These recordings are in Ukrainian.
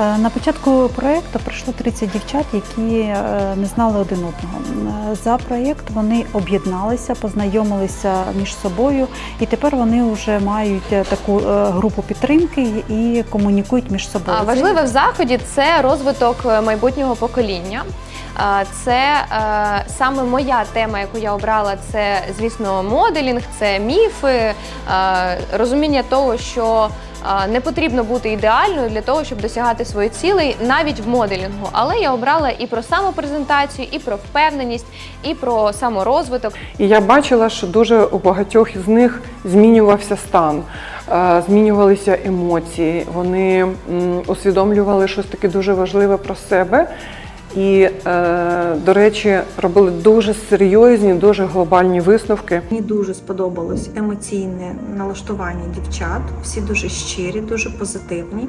Е, На початку проєкту прийшло 30 дівчат, які е, не знали один одного. Е, За проєкт вони об'єдналися, познайомилися між собою, і тепер вони вже мають таку групу підтримки і комунікують між собою. Важливе в заході це розвиток майбутнього покоління. Це саме моя тема, яку я обрала, це звісно моделінг, це міфи, розуміння того, що не потрібно бути ідеальною для того, щоб досягати своїх цілей навіть в моделінгу. Але я обрала і про самопрезентацію, і про впевненість, і про саморозвиток. І я бачила, що дуже у багатьох із них змінювався стан, е, змінювалися емоції. Вони усвідомлювали щось таке дуже важливе про себе. І, е, до речі, робили дуже серйозні, дуже глобальні висновки. Мені дуже сподобалось емоційне налаштування дівчат. Всі дуже щирі, дуже позитивні.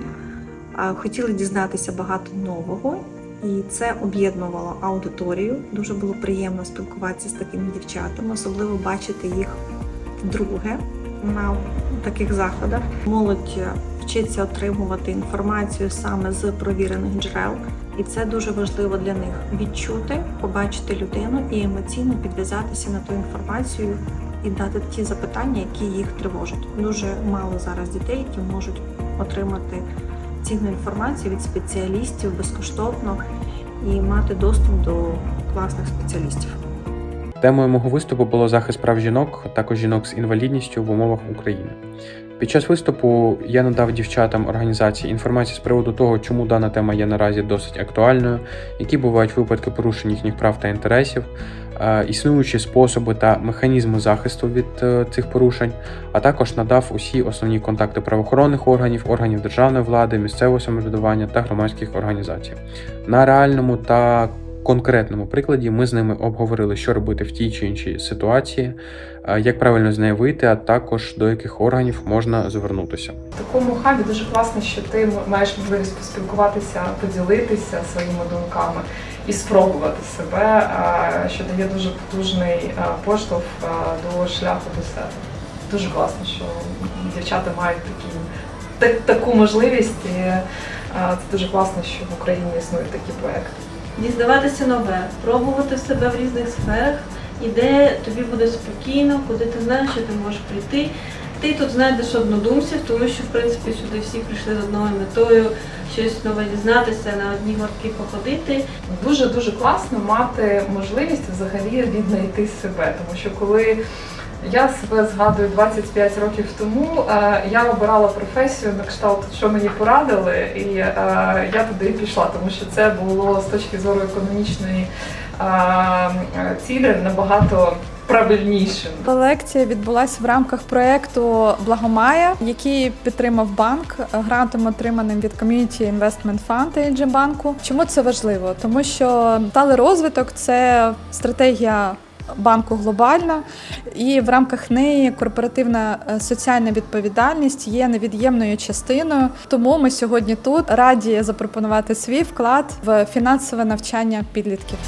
Хотіли дізнатися багато нового, і це об'єднувало аудиторію. Дуже було приємно спілкуватися з такими дівчатами, особливо бачити їх вдруге на таких заходах. Молодь вчиться отримувати інформацію саме з провірених джерел. І це дуже важливо для них відчути, побачити людину і емоційно підв'язатися на ту інформацію і дати ті запитання, які їх тривожать. Дуже мало зараз дітей, які можуть отримати цінну інформацію від спеціалістів безкоштовно і мати доступ до класних спеціалістів. Темою мого виступу було захист прав жінок, також жінок з інвалідністю в умовах України. Під час виступу я надав дівчатам організації інформацію з приводу того, чому дана тема є наразі досить актуальною, які бувають випадки порушень їхніх прав та інтересів, е, існуючі способи та механізми захисту від е, цих порушень, а також надав усі основні контакти правоохоронних органів, органів державної влади, місцевого самоврядування та громадських організацій. На реальному та конкретному прикладі ми з ними обговорили, що робити в тій чи іншій ситуації, е, як правильно з неї вийти, а також до яких органів можна звернутися. В такому хабі дуже класно, що ти маєш можливість поспілкуватися, поділитися своїми думками і спробувати себе, що дає дуже потужний поштовх до шляху до себе. Дуже класно, що дівчата мають такі, таку можливість. І, це дуже класно, що в Україні існують такі проекти. Дізнаватися нове, пробувати себе в різних сферах, і де тобі буде спокійно, куди ти знаєш, що ти можеш прийти. Ти тут знайдеш однодумців, тому що в принципі сюди всі прийшли з одною метою щось нове дізнатися, на одні гуртки походити. Дуже дуже класно мати можливість взагалі віднайти себе, тому що коли я себе згадую 25 років тому, е, я обирала професію на кшталт, що мені порадили, і е, я туди пішла, тому що це було з точки зору економічної е, цілі набагато правильнішим. Лекція відбулася в рамках проєкту Благомая, який підтримав банк грантом, отриманим від Community Investment Fund AG. Чому це важливо? Тому що сталий розвиток це стратегія. Банку глобальна, і в рамках неї корпоративна е, соціальна відповідальність є невід'ємною частиною. Тому ми сьогодні тут раді запропонувати свій вклад в фінансове навчання підлітків.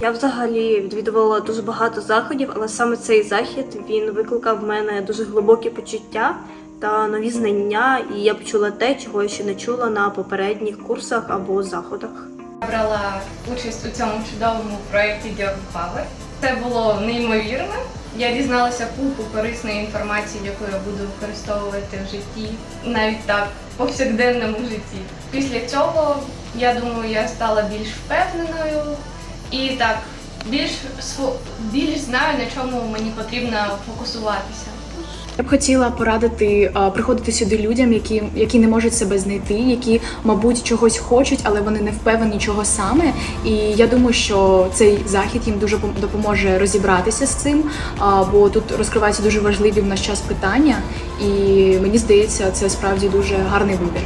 Я взагалі відвідувала дуже багато заходів, але саме цей захід він викликав в мене дуже глибокі почуття та нові знання, і я почула те, чого я ще не чула на попередніх курсах або заходах. Я брала участь у цьому чудовому проєкті Power. Це було неймовірно. Я дізналася купу корисної інформації, яку я буду використовувати в житті, навіть так, в повсякденному житті. Після цього, я думаю, я стала більш впевненою і так, більш, більш знаю, на чому мені потрібно фокусуватися. Я б хотіла порадити а, приходити сюди людям, які, які не можуть себе знайти, які, мабуть, чогось хочуть, але вони не впевнені, чого саме. І я думаю, що цей захід їм дуже пом- допоможе розібратися з цим, а, бо тут розкриваються дуже важливі в наш час питання, і мені здається, це справді дуже гарний вибір.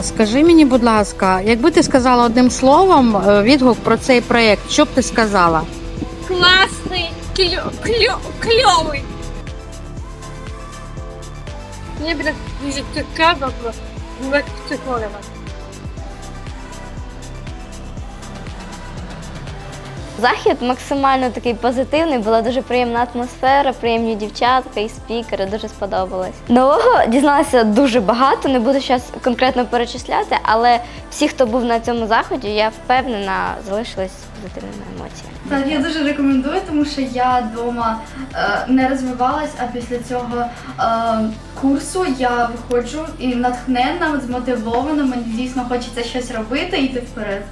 Скажи мені, будь ласка, якби ти сказала одним словом е, відгук про цей проєкт, що б ти сказала? Класний, кльо, кльо, кльовий. Мені буде цікаво було як психолога. Захід максимально такий позитивний, була дуже приємна атмосфера, приємні дівчатка і спікери, дуже сподобалось. Нового дізналася дуже багато, не буду зараз конкретно перечисляти, але всі, хто був на цьому заході, я впевнена, залишились з позитивними емоціями. Так, я дуже рекомендую, тому що я вдома е, не розвивалась, а після цього е, курсу я виходжу і натхненна, змотивована, мені дійсно хочеться щось робити і йти вперед.